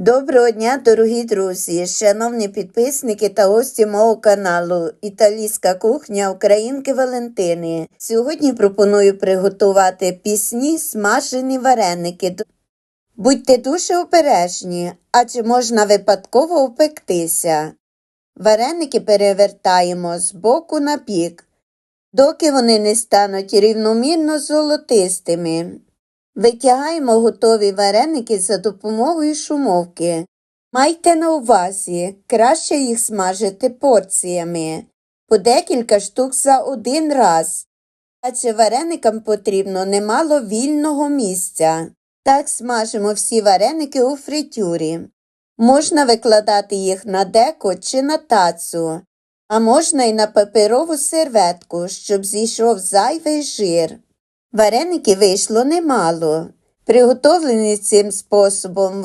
Доброго дня, дорогі друзі, шановні підписники та гості мого каналу Італійська кухня Українки Валентини. Сьогодні пропоную приготувати пісні смажені вареники. Будьте дуже обережні, адже можна випадково впектися. Вареники перевертаємо з боку на бік, доки вони не стануть рівномірно золотистими. Витягаємо готові вареники за допомогою шумовки. Майте на увазі, краще їх смажити порціями, по декілька штук за один раз, адже вареникам потрібно немало вільного місця. Так смажимо всі вареники у фритюрі. Можна викладати їх на деко чи на тацу, а можна й на паперову серветку, щоб зійшов зайвий жир. Вареники вийшло немало. Приготовлені цим способом